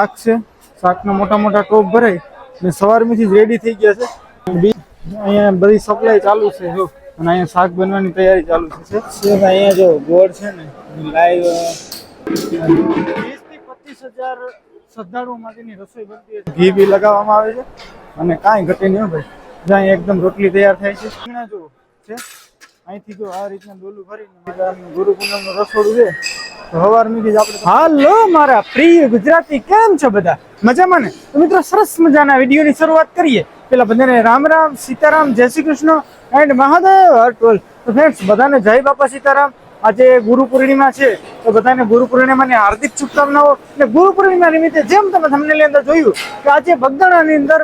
શાક છે. શાકના મોટા મોટા ટોપ ભરાય ને સવારમાંથી જ રેડી થઈ ગયા છે. બી અહીંયા બધી સપ્લાય ચાલુ છે જો. અને અહીંયા શાક બનવાની તૈયારી ચાલુ છે. અહીંયા જો ગોળ છે ને લાઈવ. વીસથી પચીસ હજાર શ્રદ્ધાળુઓ માટેની રસોઈ બનતી છે. ઘી બી લગાવવામાં આવે છે. અને કાંઈ ઘટે નહીં ભાઈ. જ્યાં એકદમ રોટલી તૈયાર થાય છે. જો છે. અહીંથી જો આ રીતના ડોલું ભરીને ગુરુ પૂનમનું રસોડું છે. હાલો, મારા પ્રિય ગુજરાતી, કેમ છો બધા? મજામાં ને? તો મિત્રો, સરસ મજાના વિડીયોની શરૂઆત કરીએ. પેલા બધાને રામ રામ, સીતારામ, જય શ્રી કૃષ્ણ એન્ડ મહાદેવ હરટોલ તો ફ્રેન્ડ્સ બધાને જય બાપા સીતારામ. આજે ગુરુ પૂર્ણિમા છે, તો બધાને ગુરુ પૂર્ણિમાની હાર્દિક શુભકામનાઓ અને ગુરુ પૂર્ણિમા નિમિત્તે જેમ તમે તમને અંદર જોયું કે આજે બગદાણાની અંદર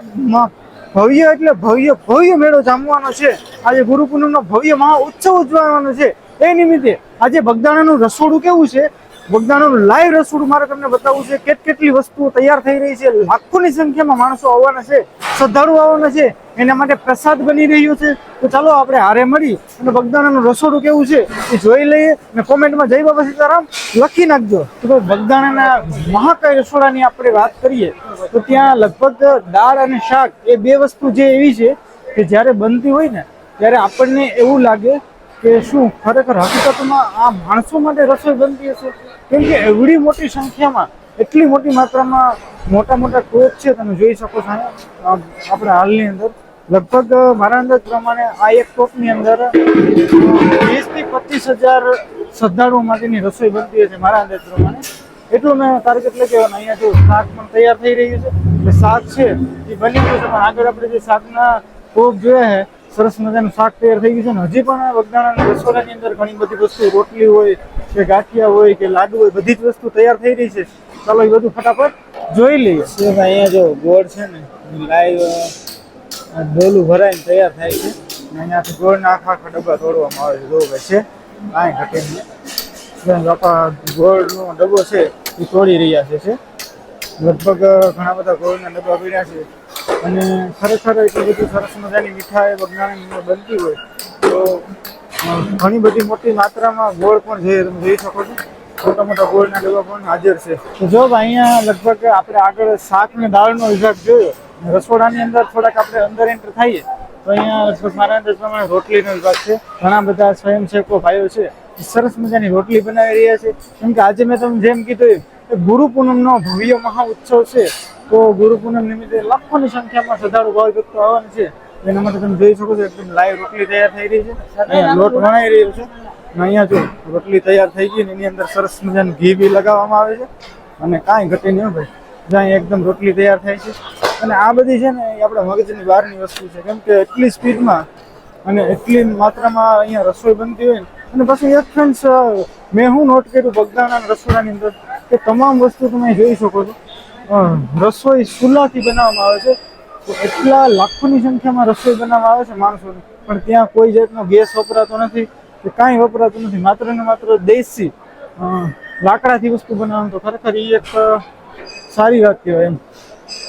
ભવ્ય એટલે ભવ્ય ભવ્ય મેળો જામવાનો છે. આજે ગુરુ પૂર્ણિમાનો ભવ્ય મહા ઉત્સવ ઉજવવાનો છે. એ નિમિત્તે આજે બગદાણાનું રસોડું કેવું છે? બગદાણાનું લાઈવ રસોડું મારે તમને બતાવવું છે કેટ કેટલી વસ્તુઓ તૈયાર થઈ રહી છે, લાખોની સંખ્યામાં માણસો આવવાના છે, શ્રદ્ધાળુ આવવાના છે, એના માટે પ્રસાદ બની રહ્યો છે. તો ચાલો આપણે હારે મળી અને બગદાણાનું રસોડું કેવું છે એ જોઈ લઈએ અને કોમેન્ટમાં જય બાબા સીતારામ લખી નાખજો. તો ભાઈ બગદાણાના મહાકાય રસોડાની આપણે વાત કરીએ, તો ત્યાં લગભગ દાળ અને શાક એ બે વસ્તુ જે એવી છે કે જ્યારે બનતી હોય ને, ત્યારે આપણને એવું લાગે કે શું ખરેખર હકીકતમાં આ માણસો માટે રસોઈ બનતી હશે? કેમ કે એવડી મોટી સંખ્યામાં, એટલી મોટી માત્રામાં મોટા મોટા ટોપ છે, તમે જોઈ શકો છો આપણે હાલની અંદર. લગભગ મારા અંદાજ પ્રમાણે આ એક ટોપની અંદર વીસથી પચીસ હજાર શ્રદ્ધાળુઓ માટેની રસોઈ બનતી હશે મારા અંદાજ પ્રમાણે. એટલું મેં ટાર્ગેટ લગાવ્યું અહીંયા જો શાક પણ તૈયાર થઈ રહ્યું છે. એટલે શાક છે, એ બની ગયું છે. પણ આગળ આપણે જે શાકના કોક જોયા છે સરસ મજાનું શાક તૈયાર થઈ ગયું છે ને હજી પણ વગદાણાની રસોડાની અંદર ઘણી બધી વસ્તુ રોટલી હોય કે ગાંઠિયા હોય કે લાડુ હોય, બધી જ વસ્તુ તૈયાર થઈ રહી છે. ચાલો એ બધું ફટાફટ જોઈ લઈએ. અહીંયા જો ગોળ છે ને, લાઈવ ડોલું ભરાઈને તૈયાર થાય છે. અહીંયાથી ગોળના આખા આખા ડબ્બા તોડવામાં આવે છે જો ભાઈ છે. કાંઈ ઘટે નહીં. બેન બાપા ગોળનો ડબ્બો છે, એ તોડી રહ્યા છે. લગભગ ઘણા બધા ગોળના ડબ્બા પીડ્યા છે. અને ખરેખર એટલી બધી સરસ મજાની મીઠાઈ વગનાની બનતી હોય તો ઘણી બધી મોટી માત્રામાં ગોળ પણ છે, તમે જોઈ શકો છો. મોટા મોટા ગોળના ડબ્બા પણ હાજર છે. તો જો અહીંયા લગભગ આપણે આગળ શાક ને દાળનો વિભાગ જોયો. રસોડાની અંદર થોડાક આપણે અંદર એન્ટર થઈએ, તો અહીંયા મારા અંદાજ પ્રમાણે રોટલીનો વિભાગ છે. ઘણા બધા સ્વયંસેવકો ભાઈઓ છે સરસ મજાની રોટલી બનાવી રહ્યા છે. કેમ કે આજે મેં તમને જેમ કીધું ગુરુ પૂનમનો ભવ્ય મહા ઉત્સવ છે. તો ગુરુ પૂનમ નિમિત્તે લાખોની સંખ્યામાં શ્રદ્ધાળુ ભાવ ભક્તો આવવાના છે. એના માટે તમે જોઈ શકો છો, એકદમ લાઈવ રોટલી તૈયાર થઈ રહી છે. અહીંયા લોટ વણાઈ રહ્યો છે. અને અહીંયા જો રોટલી તૈયાર થઈ ગઈ ને એની અંદર સરસ મજાનું ઘી બી લગાવવામાં આવે છે. અને કાંઈ ઘટે નહીં ભાઈ. જ્યાં એકદમ રોટલી તૈયાર થાય છે. અને આ બધી છે ને એ આપણા મગજની બહારની વસ્તુ છે. કેમ કે એટલી સ્પીડમાં અને એટલી માત્રામાં અહીંયા રસોઈ બનતી હોય ને, અને પછી એક ફ્રેન્ડ્સ મેં હું નોટ કર્યું બગદાણા રસોડાની અંદર કે તમામ વસ્તુ તમે જોઈ શકો છો. રસોઈ ચૂલાથી બનાવવામાં આવે છે. એટલા લાખોની સંખ્યામાં રસોઈ બનાવવામાં આવે છે માણસોની. પણ ત્યાં કોઈ જાતનો ગેસ વપરાતો નથી. કે કાંઈ વપરાતું નથી. માત્ર ને માત્ર દેશી લાકડાથી વસ્તુ બનાવવાનું તો ખરેખર એ એક સારી વાત કહેવાય એમ.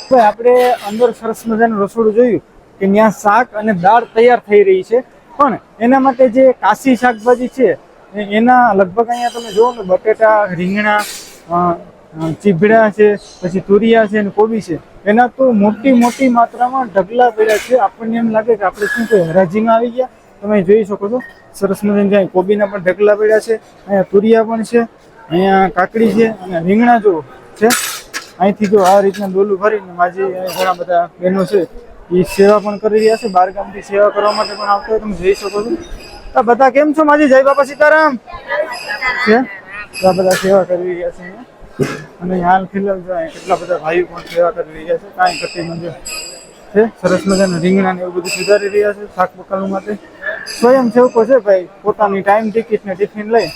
ભાઈ આપણે અંદર સરસ મજાનું રસોડું જોયું કે ત્યાં શાક અને દાળ તૈયાર થઈ રહી છે. પણ એના માટે જે કાશી શાકભાજી છે એના લગભગ અહીંયા તમે જુઓ ને બટેટા, રીંગણા ચીભડા છે, પછી તુરિયા છે અને કોબી છે. એના તો મોટી મોટી માત્રામાં ઢગલા પડ્યા છે. આપણને એમ લાગે કે આપણે શું કે હરાજીમાં આવી ગયા. તમે જોઈ શકો છો, સરસ મજાની ત્યાં કોબીના પણ ઢગલા પડ્યા છે. અહીંયા તુરિયા પણ છે, અહીંયા કાકડી છે, અને રીંગણા જો છે. અહીંથી જો આ રીતના ડોલું ભરીને માજી ઘણા બધા બહેનો છે, એ સેવા પણ કરી રહ્યા છે. બાર ગામથી સેવા કરવા માટે પણ આવતા હોય, તમે જોઈ શકો છો. તો બધા કેમ છો માજી? જય બાપા સીતારામ. છે? બધા સેવા કરી રહ્યા છે. અને હાલ ફિલહાલ જો કેટલા બધા ભાઈઓ પણ સેવા કરી રહ્યા છે, કાંઈ કટી મંદિર છે? સરસ મજાના રીંગણા ને એવું બધું સુધારી રહ્યા છે, શાક બકાલું માટે. સ્વયં સેવકો છે ભાઈ, પોતાની ટાઈમ ટિકિટ ને ટિફિન લઈ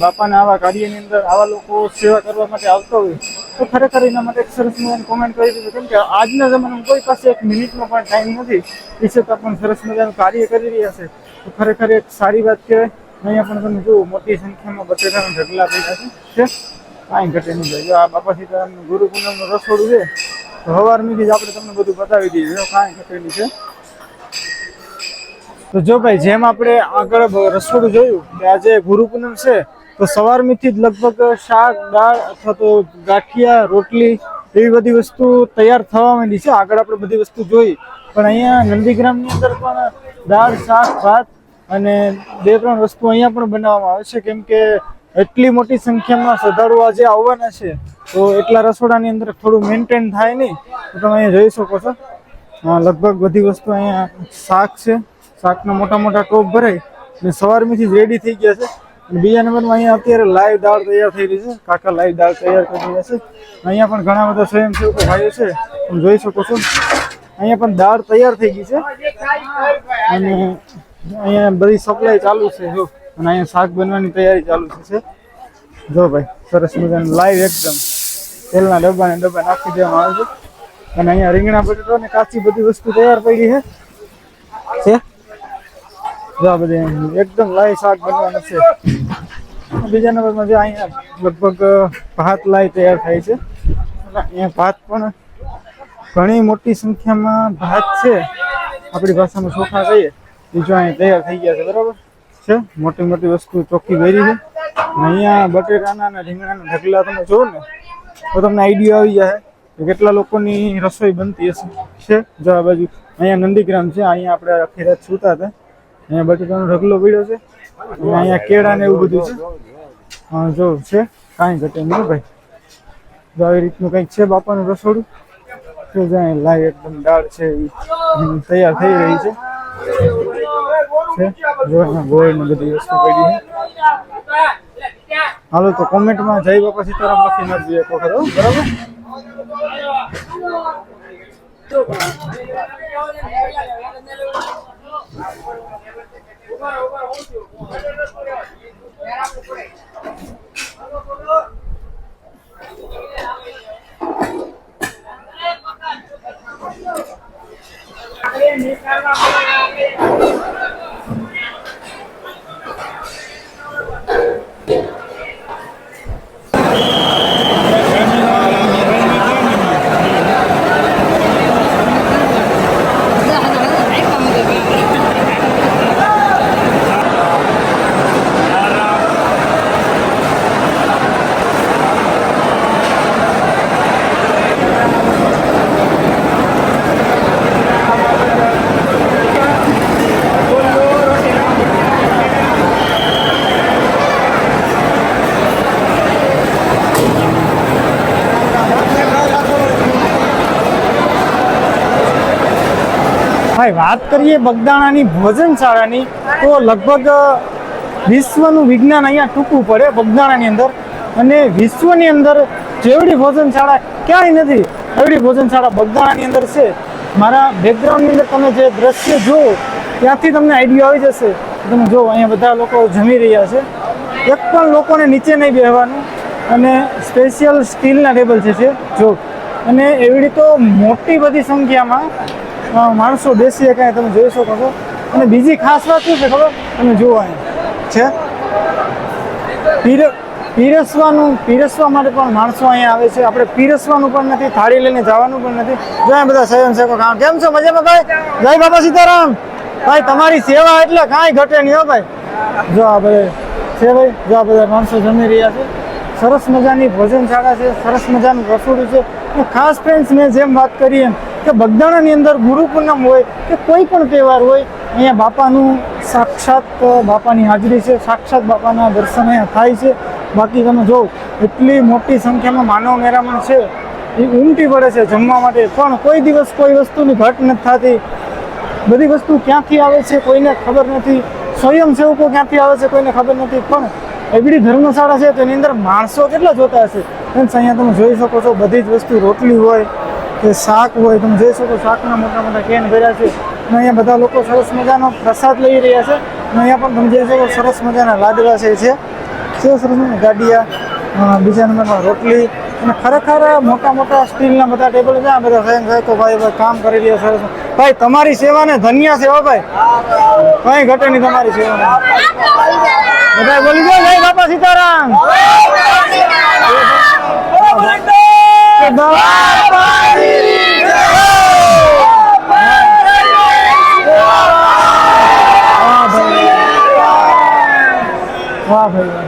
બાપાના આવા કાર્યની અંદર આવા લોકો સેવા કરવા માટે આવતા હોય, તો ખરેખર એના માટે સરસ મજાની કોમેન્ટ કરી દીધું. કેમ કે આજના જમાનામાં કોઈ પાસે એક મિનિટનો પણ ટાઈમ નથી. એ છતાં પણ સરસ મજાનું કાર્ય કરી રહ્યા છે. તો ખરેખર એક સારી વાત કહેવાય. અહીંયા પણ તમે જુઓ, મોટી સંખ્યામાં બટેટાના ઢગલા પડ્યા છે. કાંઈ ઘટે નહીં ભાઈ જો આ બાપા સીતારામનું ગુરુ પૂનમનું રસોડું છે, તો સવારથી જ આપણે તમને બધું બતાવી દઈએ. જો કાંઈ ઘટેલું છે. તો જો ભાઈ, જેમ આપણે આગળ રસોડું જોયું કે આજે ગુરુ પૂનમ છે, તો સવારમીથી જ લગભગ શાક, દાળ અથવા તો ગાંઠિયા, રોટલી એવી બધી વસ્તુ તૈયાર થવા માંડી છે. આગળ આપણે બધી વસ્તુ જોઈ. પણ અહીંયા નંદીગ્રામની અંદર પણ દાળ, શાક, ભાત અને બે ત્રણ વસ્તુ અહીંયા પણ બનાવવામાં આવે છે. કેમ કે એટલી મોટી સંખ્યામાં શ્રદ્ધાળુઓ આજે આવવાના છે, તો એટલા રસોડાની અંદર થોડું મેન્ટેન થાય નહીં, તો તમે અહીંયા જોઈ શકો છો. લગભગ બધી વસ્તુ અહીંયા શાક છે, શાકના મોટા મોટા ટોપ ભરાય ને સવારમાંથી જ રેડી થઈ ગયા છે. અને બીજા નંબરમાં અહીંયા અત્યારે લાઈવ દાળ તૈયાર થઈ રહી છે, કાકા લાઈવ દાળ તૈયાર કરી રહ્યા છે. અહીંયા પણ ઘણા બધા સ્વયંસેવકો ભાઈઓ છે, તમે જોઈ શકો છો. અહીંયા પણ દાળ તૈયાર થઈ ગઈ છે. અને અહીંયા બધી સપ્લાય ચાલુ છે, જો. અને અહીંયા શાક બનવાની તૈયારી ચાલુ છે જો ભાઈ, સરસ મજાનું લાઈવ એકદમ. તેલના ડબ્બા ને ડબ્બા નાખી દેવામાં આવે છે. અને અહીંયા રીંગણા, બટેટો ને કાચી બધી વસ્તુ તૈયાર પડી છે. જો બધી એકદમ લાઈવ શાક બનવાનું છે. બીજા નંબરમાં જે અહીંયા લગભગ ભાત લાઈ તૈયાર થાય છે. અહીંયા ભાત પણ ઘણી મોટી સંખ્યામાં ભાત છે. આપણી ભાષામાં ચોખા કહીએ. એ જો અહીંયા તૈયાર થઈ ગયા છે, બરાબર? છે. મોટી મોટી વસ્તુ ચોખ્ખી ભરી છે. અહીંયા બટેટાના અને રીંગણાના ઢગલા તમે જુઓ ને, તો તમને આઈડિયા આવી જાય કે કેટલા લોકોની રસોઈ બનતી હશે. છે? જો આ બાજુ અહીંયા નંદીગ્રામ છે. અહીંયા આપણે આખી રાત હતા. અહીંયા બટેટાનો ઢગલો પડ્યો છે. અહીંયા કેળા ને એવું બધું છે. જો છે. કાંઈ ઘટે નહીં ભાઈ. જો આવી રીતનું કંઈક છે બાપાનું રસોડું? તો જાય લાઈ એકદમ દાળ છે. તૈયાર થઈ રહી છે. છે. જો ગોળ ને બધી હાલો, તો કોમેન્ટમાં જય બાપા સીતારામ લખી નાખજો એક વખત બરાબર? ભાઈ, વાત કરીએ બગદાણાની ભોજનશાળાની તો લગભગ વિશ્વનું વિજ્ઞાન અહીંયા ટૂંકું પડે બગદાણાની અંદર. અને વિશ્વની અંદર જેવડી ભોજનશાળા ક્યાંય નથી, એવડી ભોજનશાળા બગદાણાની અંદર છે. મારા બેકગ્રાઉન્ડની અંદર તમે જે દ્રશ્ય જુઓ, ત્યાંથી તમને આઈડિયા આવી જશે. તમે જુઓ, અહીંયા બધા લોકો જમી રહ્યા છે. એક પણ લોકોને નીચે નહીં બેહવાનું. અને સ્પેશિયલ સ્ટીલના ટેબલ છે જો અને એવી તો મોટી બધી સંખ્યામાં માણસો બેસી શકાય તમે જોઈ શકો છો. અને બીજી ખાસ વાત શું છે ખબર? તમે જુઓ અહીં. છે? પીર પીરસવાનું પીરસવા માટે પણ માણસો અહીંયા આવે છે. આપણે પીરસવાનું પણ નથી, થાળી લઈને જવાનું પણ નથી. જો બધા સ્વયંસેવકો કામ કેમ છો? મજામાં ભાઈ? જય બાબા સીતારામ. ભાઈ, તમારી સેવા એટલે કાંઈ ઘટે નહીં હો ભાઈ. જો આ બધા છે ભાઈ, જો આ બધા માણસો જમી રહ્યા છે. સરસ મજાની ભોજનશાળા છે, સરસ મજાનું રસોડું છે. ખાસ ફ્રેન્ડ્સ મેં જેમ વાત કરી એમ કે બગદાણાની અંદર ગુરુ પૂનમ હોય કે કોઈ પણ તહેવાર હોય, અહીંયા બાપાનું સાક્ષાત બાપાની હાજરી છે, સાક્ષાત બાપાના દર્શન અહીંયા થાય છે. બાકી તમે જો, એટલી મોટી સંખ્યામાં માનવ મેરામણ છે, એ ઉમટી પડે છે જમવા માટે. પણ કોઈ દિવસ કોઈ વસ્તુની ઘટ નથી થતી. બધી વસ્તુ ક્યાંથી આવે છે કોઈને ખબર નથી. સ્વયંસેવકો ક્યાંથી આવે છે કોઈને ખબર નથી. પણ એવડી ધર્મશાળા છે, તેની અંદર માણસો કેટલા જોતા હશે? અહીંયા તમે જોઈ શકો છો, બધી જ વસ્તુ રોટલી હોય કે શાક હોય તમે જોઈ શકો શાકના મોટા મોટા કેન ભર્યા છે. અને અહીંયા બધા લોકો સરસ મજાનો પ્રસાદ લઈ રહ્યા છે. અને અહીંયા પણ તમે જોઈ શકો સરસ મજાના લાડવા છે છે. સરસ મજાના ગાંડિયા બીજા નંબરમાં રોટલી અને ખરેખર મોટા મોટા સ્ટીલના બધા ટેબલ છે. આ બધા સ્વયંસેવકો ભાઈ ભાઈ કામ કરી રહ્યા સરસ ભાઈ તમારી સેવાને ધન્ય છે હો ભાઈ. કઈ ઘટે નહીં તમારી સેવાને. બધા બોલી જાઓ ભાઈ બાપા સીતારામ. Oh, baby.